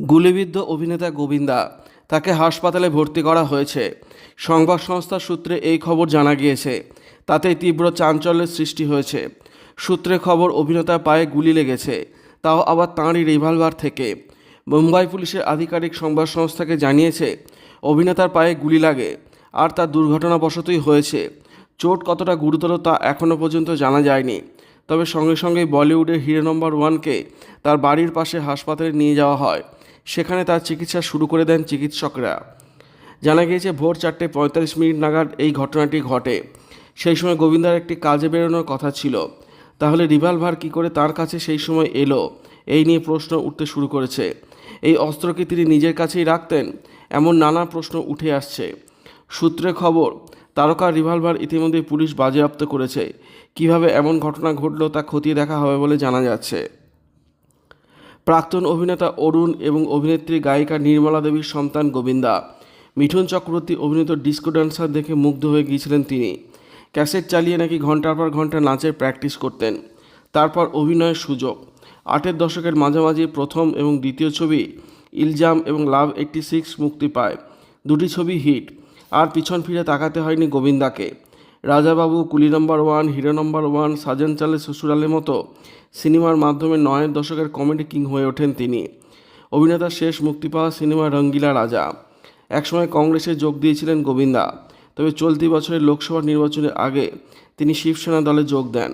গুলিবিদ্ধ অভিনেতা গোবিন্দা তাকে হাসপাতালে ভর্তি করা হয়েছে। সংবাদ সংস্থার সূত্রে এই খবর জানা গিয়েছে। তাতে তীব্র চাঞ্চল্যের সৃষ্টি হয়েছে। সূত্রে খবর অভিনেতার পায়ে গুলি লেগেছে, তাও আবার তাঁরই রিভলভার থেকে। মুম্বাই পুলিশের আধিকারিক সংবাদ সংস্থাকে জানিয়েছে, অভিনেতার পায়ে গুলি লাগে আর তার দুর্ঘটনাবশতই হয়েছে। চোট কতটা গুরুতর তা এখনও পর্যন্ত জানা যায়নি। তবে সঙ্গে সঙ্গে বলিউডের হিরো নম্বর ওয়ানকে তার বাড়ির পাশে হাসপাতালে নিয়ে যাওয়া হয়। সেখানে তার চিকিৎসা শুরু করে দেন চিকিৎসকরা। জানা গিয়েছে, ভোর চারটে পঁয়তাল্লিশ মিনিট নাগাদ এই ঘটনাটি ঘটে। সেই সময় গোবিন্দার একটি কাজে বেরোনোর কথা ছিল। তাহলে রিভলভার কী করে তার কাছে সেই সময় এলো? এই নিয়ে প্রশ্ন উঠতে শুরু করেছে। এই অস্ত্র কি তিনি নিজের কাছেই রাখতেন? এমন নানা প্রশ্ন উঠে আসছে। সূত্রে খবর, তারকা রিভলভার ইতিমধ্যে পুলিশ বাজেয়াপ্ত করেছে। কীভাবে এমন ঘটনা ঘটল তা খতিয়ে দেখা হবে বলে জানা যাচ্ছে। প্রাক্তন অভিনেতা অরুণ এবং অভিনেত্রী গায়িকা নির্মলা দেবীর সন্তান গোবিন্দা। মিঠুন চক্রবর্তী অভিনীত ডিস্কো ডান্সার দেখে মুগ্ধ হয়ে গিয়েছিলেন তিনি। ক্যাসেট চালিয়ে নাকি ঘণ্টার পর ঘণ্টা নাচের প্র্যাকটিস করতেন। তারপর অভিনয়ের সুযোগ। আটের দশকের মাঝামাঝি প্রথম এবং দ্বিতীয় ছবি ইলজাম এবং লাভ এইট্টি সিক্স মুক্তি পায়। দুটি ছবি হিট। আর পিছন ফিরে তাকাতে হয়নি গোবিন্দাকে। Rajababu, Coolie number one, Hero number one, Saajan Chale শ্বশুরালের মতো সিনেমার মাধ্যমে নয়ের দশকের কমেডি কিং হয়ে ওঠেন তিনি। অভিনেতার শেষ মুক্তি পাওয়া সিনেমা রঙ্গিলা রাজা। একসময় কংগ্রেসে যোগ দিয়েছিলেন গোবিন্দা, তবে চলতি বছরের লোকসভা নির্বাচনের আগে তিনি শিবসেনা দলে যোগ দেন।